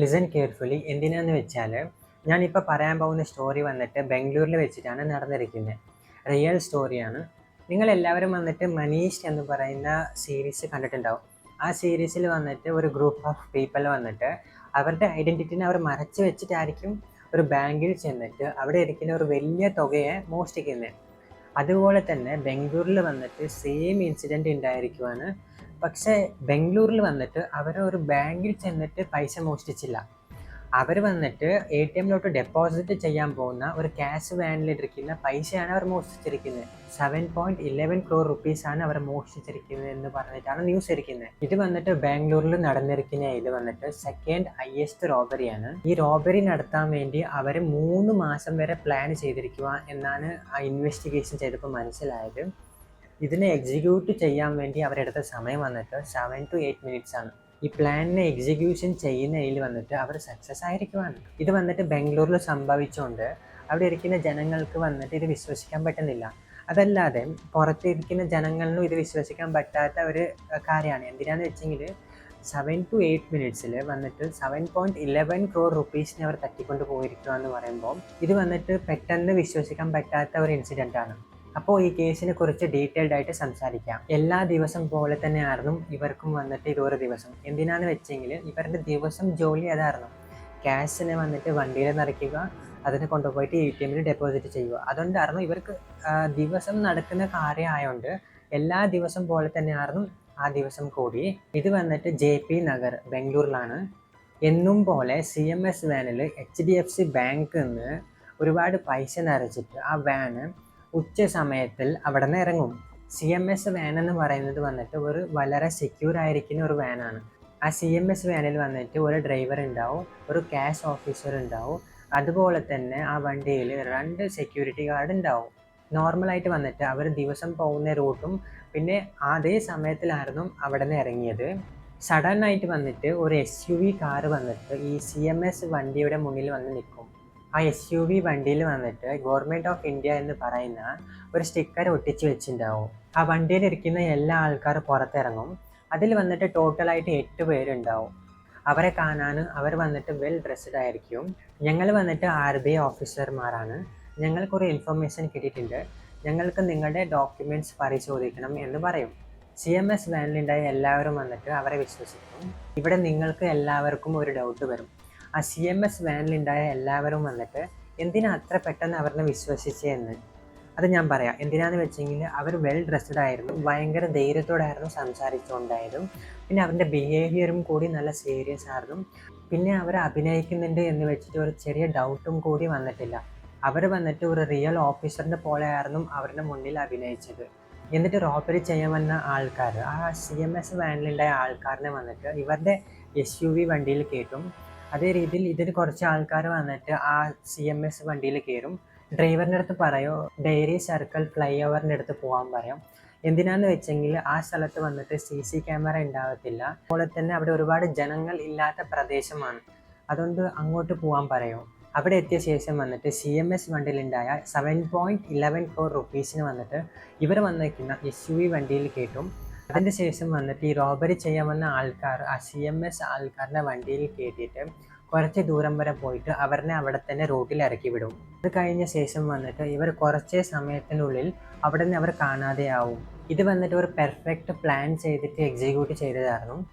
Listen carefully എന്തിനാന്ന് വെച്ചാൽ ഞാനിപ്പോൾ പറയാൻ പോകുന്ന സ്റ്റോറി വന്നിട്ട് ബാംഗ്ലൂരിൽ വെച്ചിട്ടാണ് നടന്നിരിക്കുന്നത് റിയൽ സ്റ്റോറിയാണ് നിങ്ങൾ എല്ലാവരും വന്നിട്ട് മനീഷ് എന്ന് പറയുന്ന സീരീസ് കണ്ടിട്ടുണ്ടാവും. ആ സീരീസിൽ വന്നിട്ട് ഒരു ഗ്രൂപ്പ് ഓഫ് പീപ്പിൾ വന്നിട്ട് അവരുടെ ഐഡന്റിറ്റിനെ അവർ മറച്ചു വെച്ചിട്ടായിരിക്കും ഒരു ബാങ്കിൽ ചെന്നിട്ട് അവിടെ ഇരിക്കുന്ന ഒരു വലിയ തുകയെ മോഷ്ടിക്കുന്നത് അതുപോലെ തന്നെ ബാംഗ്ലൂരിൽ വന്നിട്ട് സെയിം ഇൻസിഡന്റ് ഉണ്ടായിരിക്കുവാണ്. പക്ഷേ ബാംഗ്ലൂരിൽ വന്നിട്ട് അവർ ഒരു ബാങ്കിൽ ചെന്നിട്ട് പൈസ മോഷ്ടിച്ചില്ല. അവർ വന്നിട്ട് എ ടി എമ്മിലോട്ട് ഡെപ്പോസിറ്റ് ചെയ്യാൻ പോകുന്ന ഒരു ക്യാഷ് വാനിലിരിക്കുന്ന പൈസയാണ് അവർ മോഷ്ടിച്ചിരിക്കുന്നത്. Seven point eleven crore rupees ആണ് അവർ മോഷ്ടിച്ചിരിക്കുന്നത് എന്ന് പറഞ്ഞിട്ടാണ് ന്യൂസ് ഇരിക്കുന്നത്. ഇത് വന്നിട്ട് ബാംഗ്ലൂരിൽ നടന്നിരിക്കുന്ന ഇത് വന്നിട്ട് സെക്കൻഡ് ഹയസ്റ്റ് റോബറിയാണ് ഈ റോബറി നടത്താൻ വേണ്ടി അവർ മൂന്ന് മാസം വരെ പ്ലാൻ ചെയ്തിരിക്കുക എന്നാണ് ആ ഇൻവെസ്റ്റിഗേഷൻ ചെയ്തപ്പോൾ മനസ്സിലായത്. ഇതിനെ എക്സിക്യൂട്ട് ചെയ്യാൻ വേണ്ടി അവരെടുത്ത സമയം വന്നിട്ട് സെവൻ ടു എയ്റ്റ് മിനിറ്റ്സ് ആണ്. ഈ പ്ലാനിനെ എക്സിക്യൂഷൻ ചെയ്യുന്നതിൽ വന്നിട്ട് അവർ സക്സസ് ആയിരിക്കുവാണ്. ഇത് വന്നിട്ട് ബാംഗ്ലൂരിൽ സംഭവിച്ചുകൊണ്ട് അവിടെ ഇരിക്കുന്ന ജനങ്ങൾക്ക് വന്നിട്ട് ഇത് വിശ്വസിക്കാൻ പറ്റുന്നില്ല. അതല്ലാതെ പുറത്തിരിക്കുന്ന ജനങ്ങളിലും ഇത് വിശ്വസിക്കാൻ പറ്റാത്ത ഒരു കാര്യമാണ്. എന്തിനാന്ന് വെച്ചെങ്കിൽ സെവൻ ടു എയ്റ്റ് മിനിറ്റ്സിൽ വന്നിട്ട് സെവൻ പോയിന്റ് ഇലവൻ ക്രോർ റുപ്പീസിനെ അവർ തട്ടിക്കൊണ്ട് പോയിരിക്കുക എന്ന് പറയുമ്പോൾ ഇത് വന്നിട്ട് പെട്ടെന്ന് വിശ്വസിക്കാൻ പറ്റാത്ത ഒരു ഇൻസിഡന്റ് ആണ്. അപ്പോൾ ഈ കേസിനെ കുറിച്ച് ഡീറ്റെയിൽഡ് ആയിട്ട് സംസാരിക്കാം. എല്ലാ ദിവസം പോലെ തന്നെയായിരുന്നു ഇവർക്കും വന്നിട്ട് ഇതൊരു ദിവസം. എന്തിനാന്ന് വെച്ചെങ്കിൽ ഇവരുടെ ദിവസം ജോലി അതായിരുന്നു ക്യാഷിനെ വന്നിട്ട് വണ്ടിയിൽ നിറയ്ക്കുക അതിനെ കൊണ്ടുപോയിട്ട് എ ടി എമ്മിൽ ഡെപ്പോസിറ്റ് ചെയ്യുക. അതുകൊണ്ടായിരുന്നു ഇവർക്ക് ദിവസം നടക്കുന്ന കാര്യമായതുകൊണ്ട് എല്ലാ ദിവസം പോലെ തന്നെയായിരുന്നു ആ ദിവസം കൂടി. ഇത് വന്നിട്ട് ജെ പി നഗർ ബാംഗ്ലൂരിലാണ്. എന്നും പോലെ സി എം എസ് വാനിൽ എച്ച് ഡി എഫ് സി ബാങ്കിൽ നിന്ന് ഒരുപാട് പൈസ നിറച്ചിട്ട് ആ വാന് ഉച്ച സമയത്തിൽ അവിടെ നിന്ന് ഇറങ്ങും. സി എം എസ് വാൻ എന്ന് പറയുന്നത് വന്നിട്ട് ഒരു വളരെ സെക്യൂർ ആയിരിക്കുന്ന ഒരു വാനാണ് ആ സി എം എസ് വാനിൽ വന്നിട്ട് ഒരു ഡ്രൈവർ ഉണ്ടാവും ഒരു ക്യാഷ് ഓഫീസർ ഉണ്ടാവും. അതുപോലെ തന്നെ ആ വണ്ടിയിൽ രണ്ട് സെക്യൂരിറ്റി ഗാർഡ് ഉണ്ടാവും. നോർമലായിട്ട് വന്നിട്ട് അവർ ദിവസം പോകുന്ന റൂട്ടും പിന്നെ അതേ സമയത്തിലായിരുന്നു അവിടെ നിന്ന് ഇറങ്ങിയത്. സഡൻ ആയിട്ട് വന്നിട്ട് ഒരു എസ് യു വി കാറ് വന്നിട്ട് ഈ സി എം എസ് വണ്ടിയുടെ മുന്നിൽ വന്ന് നിൽക്കും. ആ എസ് യു വി വണ്ടിയിൽ വന്നിട്ട് ഗവൺമെന്റ് ഓഫ് ഇന്ത്യ എന്ന് പറയുന്ന ഒരു സ്റ്റിക്കർ ഒട്ടിച്ച് വെച്ചിട്ടുണ്ടാവും ആ വണ്ടിയിൽ ഇരിക്കുന്ന എല്ലാ ആൾക്കാരും പുറത്തിറങ്ങും. അതിൽ വന്നിട്ട് ടോട്ടലായിട്ട് എട്ട് പേരുണ്ടാവും. അവരെ കാണാൻ അവർ വന്നിട്ട് വെൽ ഡ്രസ്ഡ് ആയിരിക്കും. ഞങ്ങൾ വന്നിട്ട് ആർ ബി ഐ ഓഫീസർമാരാണ് ഞങ്ങൾ കുറേ ഇൻഫർമേഷൻ കിട്ടിയിട്ടുണ്ട്. ഞങ്ങൾക്ക് നിങ്ങളുടെ ഡോക്യുമെന്റ്സ് പരിശോധിക്കണം എന്ന് പറയും. സി എം എസ് വാനിലുണ്ടായ എല്ലാവരും വന്നിട്ട് അവരെ വിശ്വസിക്കും. ഇവിടെ നിങ്ങൾക്ക് എല്ലാവർക്കും ഒരു ഡൗട്ട് വരും. ആ സി എം എസ് വാനിലുണ്ടായ എല്ലാവരും വന്നിട്ട് എന്തിനാ അത്ര പെട്ടെന്ന് അവരെ വിശ്വസിച്ചതെന്ന് അത് ഞാൻ പറയാം. എന്തിനാന്ന് വെച്ചെങ്കിൽ അവർ വെൽ ഡ്രസ്ഡ് ആയിരുന്നു ഭയങ്കര ധൈര്യത്തോടായിരുന്നു സംസാരിച്ചുകൊണ്ടായതും പിന്നെ അവരുടെ ബിഹേവിയറും കൂടി നല്ല സീരിയസ് ആയിരുന്നു. പിന്നെ അവർ അഭിനയിക്കുന്നുണ്ട് എന്ന് വെച്ചിട്ട് ഒരു ചെറിയ ഡൗട്ടും കൂടി വന്നിട്ടില്ല. അവർ വന്നിട്ട് ഒരു റിയൽ ഓഫീസറിന്റെ പോലെയായിരുന്നു അവരുടെ മുന്നിൽ അഭിനയിച്ചത്. എന്നിട്ട് റോബറി ചെയ്യാൻ വന്ന ആൾക്കാർ ആ സി എം എസ് വാനിലുണ്ടായ ആൾക്കാരനെ വന്നിട്ട് ഇവരുടെ എസ് യു വി വണ്ടിയിൽ കയറ്റും അതേ രീതിയിൽ ഇതിന് കുറച്ച് ആൾക്കാർ വന്നിട്ട് ആ സി എം എസ് വണ്ടിയിൽ കയറും. ഡ്രൈവറിന്റെ അടുത്ത് പറയോ ഡെയറി സർക്കിൾ ഫ്ലൈ ഓവറിന്റെ അടുത്ത് പോകാൻ പറയും. എന്തിനാന്ന് വെച്ചെങ്കിൽ ആ സ്ഥലത്ത് വന്നിട്ട് സി സി ക്യാമറ ഉണ്ടാകത്തില്ല അതുപോലെ തന്നെ അവിടെ ഒരുപാട് ജനങ്ങൾ ഇല്ലാത്ത പ്രദേശമാണ്. അതുകൊണ്ട് അങ്ങോട്ട് പോകാൻ പറയും. അവിടെ എത്തിയ ശേഷം വന്നിട്ട് സി എം എസ് വണ്ടിയിലുണ്ടായ സെവൻ പോയിന്റ് ഇലവൻ ഫോർ റുപ്പീസിന് വന്നിട്ട് ഇവർ വന്നിരിക്കുന്ന എസ് യു വി വണ്ടിയിൽ കേട്ടും അതിന് ശേഷം വന്നിട്ട് ഈ റോബറി ചെയ്യാൻ വന്ന ആൾക്കാർ ആ സി എം എസ് ആൾക്കാരുടെ വണ്ടിയിൽ കയറ്റിയിട്ട് കുറച്ച് ദൂരം വരെ പോയിട്ട് അവരെ അവിടെ തന്നെ റോട്ടിൽ ഇറക്കി വിടും. അത് കഴിഞ്ഞ ശേഷം വന്നിട്ട് ഇവർ കുറച്ച് സമയത്തിനുള്ളിൽ അവിടെ നിന്ന് അവർ കാണാതെയാവും. ഇത് വന്നിട്ട് ഒരു പെർഫെക്റ്റ് പ്ലാൻ ചെയ്തിട്ട് എക്സിക്യൂട്ട് ചെയ്തതായിരുന്നു.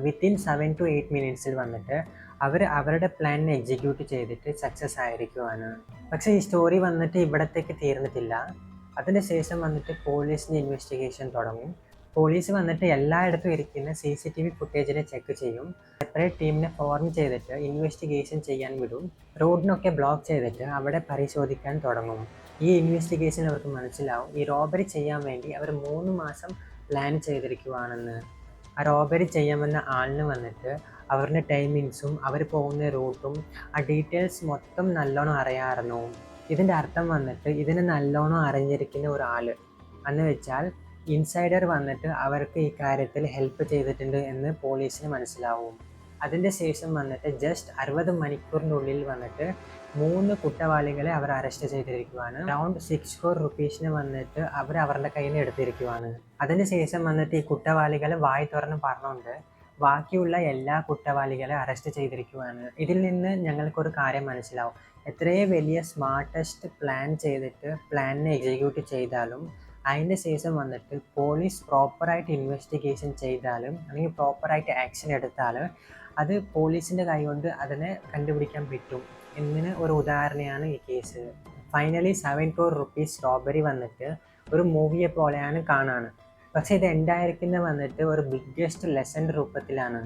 വിത്തിൻ സെവൻ ടു എയ്റ്റ് മിനിറ്റ്സിൽ വന്നിട്ട് അവർ അവരുടെ പ്ലാൻ എക്സിക്യൂട്ട് ചെയ്തിട്ട് സക്സസ് ആയിരിക്കുവാണ്. പക്ഷേ ഈ സ്റ്റോറി വന്നിട്ട് ഇവിടത്തേക്ക് തീർന്നിട്ടില്ല. അതിന് ശേഷം വന്നിട്ട് പോലീസിന്റെ ഇൻവെസ്റ്റിഗേഷൻ തുടങ്ങും. പോലീസ് വന്നിട്ട് എല്ലായിടത്തും ഇരിക്കുന്ന സി സി ടി വി ഫുട്ടേജിനെ ചെക്ക് ചെയ്യും. സെപ്പറേറ്റ് ടീമിനെ ഫോം ചെയ്തിട്ട് ഇൻവെസ്റ്റിഗേഷൻ ചെയ്യാൻ വിടും. റോഡിനൊക്കെ ബ്ലോക്ക് ചെയ്തിട്ട് അവിടെ പരിശോധിക്കാൻ തുടങ്ങും. ഈ ഇൻവെസ്റ്റിഗേഷൻ അവർക്ക് മനസ്സിലാവും. ഈ റോബറി ചെയ്യാൻ വേണ്ടി അവർ മൂന്ന് മാസം പ്ലാൻ ചെയ്തിരിക്കുവാണെന്ന്. ആ റോബറി ചെയ്യാമെന്ന ആളിന് വന്നിട്ട് അവരുടെ ടൈമിങ്സും അവർ പോകുന്ന റൂട്ടും ആ ഡീറ്റെയിൽസ് മൊത്തം നല്ലോണം അറിയാമായിരുന്നു. ഇതിന്റെ അർത്ഥം വന്നിട്ട് ഇതിനെ നല്ലോണം അറിഞ്ഞിരിക്കുന്ന ഒരാൾ എന്ന് വെച്ചാൽ ഇൻസൈഡർ വന്നിട്ട് അവർക്ക് ഈ കാര്യത്തിൽ ഹെൽപ്പ് ചെയ്തിട്ടുണ്ട് എന്ന് പോലീസിന് മനസ്സിലാവും. അതിന്റെ ശേഷം വന്നിട്ട് ജസ്റ്റ് അറുപത് മണിക്കൂറിനുള്ളിൽ വന്നിട്ട് മൂന്ന് കുറ്റവാളികളെ അവർ അറസ്റ്റ് ചെയ്തിരിക്കുവാണ്. അറൗണ്ട് സിക്സ് ഫോർ റുപ്പീസിന് വന്നിട്ട് അവർ അവരുടെ കയ്യിൽ നിന്ന് എടുത്തിരിക്കുവാണ്. അതിന് ശേഷം വന്നിട്ട് ഈ കുറ്റവാളികളെ വായി തുറന്ന് പറഞ്ഞുകൊണ്ട് ബാക്കിയുള്ള എല്ലാ കുറ്റവാളികളെ അറസ്റ്റ് ചെയ്തിരിക്കുവാണ്. ഇതിൽ നിന്ന് ഞങ്ങൾക്കൊരു കാര്യം മനസ്സിലാവും. എത്രയേ വലിയ സ്മാർട്ടസ്റ്റ് പ്ലാൻ ചെയ്തിട്ട് പ്ലാനിനെ എക്സിക്യൂട്ട് ചെയ്താലും അതിന്റെ ശേഷം വന്നിട്ട് പോലീസ് പ്രോപ്പറായിട്ട് ഇൻവെസ്റ്റിഗേഷൻ ചെയ്താലും അല്ലെങ്കിൽ പ്രോപ്പറായിട്ട് ആക്ഷൻ എടുത്താലും അത് പോലീസിന്റെ കൈ കൊണ്ട് അതിനെ കണ്ടുപിടിക്കാൻ പറ്റും. എന്നിന് ഒരു ഉദാഹരണയാണ് ഈ case finally seven crore rupees strawberry വന്നിട്ട് ഒരു മൂവിയെ പോലെയാണ് കാണാൻ പക്ഷേ ഇത് ഉണ്ടായിരിക്കുന്നത് വന്നിട്ട് ഒരു ബിഗ്ഗസ്റ്റ് ലെസന്റെ രൂപത്തിലാണ്.